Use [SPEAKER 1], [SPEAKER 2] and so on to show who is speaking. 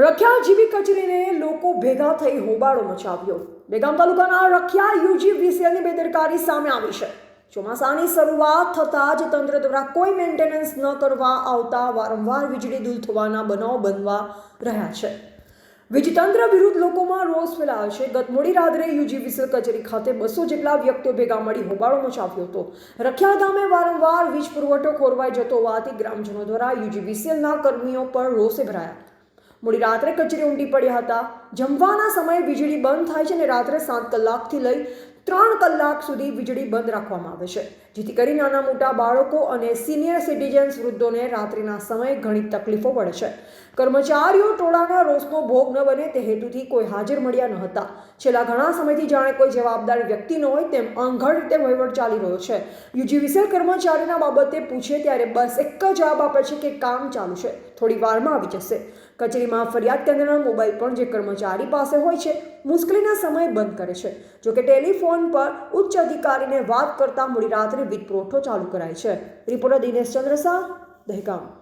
[SPEAKER 1] Rakhiya GB કચેરીને લોકો ભેગા થઈ હોબાળો મચાવ્યો. બેગામ તાલુકાના રખિયા યુજી વીસીએલની બેદરકારી સામે આવી છે. ચોમાસાની શરૂઆત થતાં જ તંત્ર દ્વારા કોઈ મેન્ટેનન્સ ન કરવા આવતા વારંવાર વીજળી દૂર થવાના બનાવ બનવા રહ્યા છે. વીજતંત્ર વિરુદ્ધ લોકોમાં રોષ ફેલાયો છે. ગત મોડી રાત્રે યુજી વિસલ કચેરી ખાતે બસો જેટલા વ્યક્તિઓ ભેગા મળી હોબાળો મચાવ્યો હતો. રખિયા ગામે વારંવાર વીજ પુરવઠો ખોરવાઈ જતો હોવાથી ગ્રામજનો દ્વારા યુજી વિસેલના કર્મીઓ પર રોષે ભરાયા. મોડી રાત્રે કચેરી ઉમટી પડ્યા હતા. જમવાના સમયે વીજળી બંધ થાય છે અને રાત્રે સાત કલાકથી લઈ ત્રણ કલાક સુધી વીજળી બંધ રાખવામાં આવે છે. જેથી કરી નાના મોટા બાળકો અને સિનિયર સિટીઝન્સ વૃદ્ધોને રાત્રિના સમયે ઘણી તકલીફો પડે છે. કર્મચારીઓ ટોળાના રોષનો ભોગ ન બને તે હેતુથી કોઈ હાજર મળ્યા ન હતા. છેલ્લા ઘણા સમયથી જાણે કોઈ જવાબદાર વ્યક્તિ ન હોય તેમ અણઘડ રીતે વહીવટ ચાલી રહ્યો છે. યુજી વિસેલ કર્મચારીના બાબતે પૂછે ત્યારે બસ એક જ જવાબ આપે છે કે કામ ચાલુ છે. થોડી વારમાં આવી જશે. કચેરીમાં ફરિયાદ કેન્દ્રના મોબાઈલ પણ જે કર્મચારી પાસે હોય છે, મુશ્કેલીના સમયે બંધ કરે છે. જોકે ટેલિફોન પર ઉચ્ચ અધિકારીને વાત કરતા મોડી રાત્રે વીજ પુરવઠો ચાલુ કરાય છે. રિપોર્ટર દિનેશ ચંદ્ર શાહ, દહેગામ.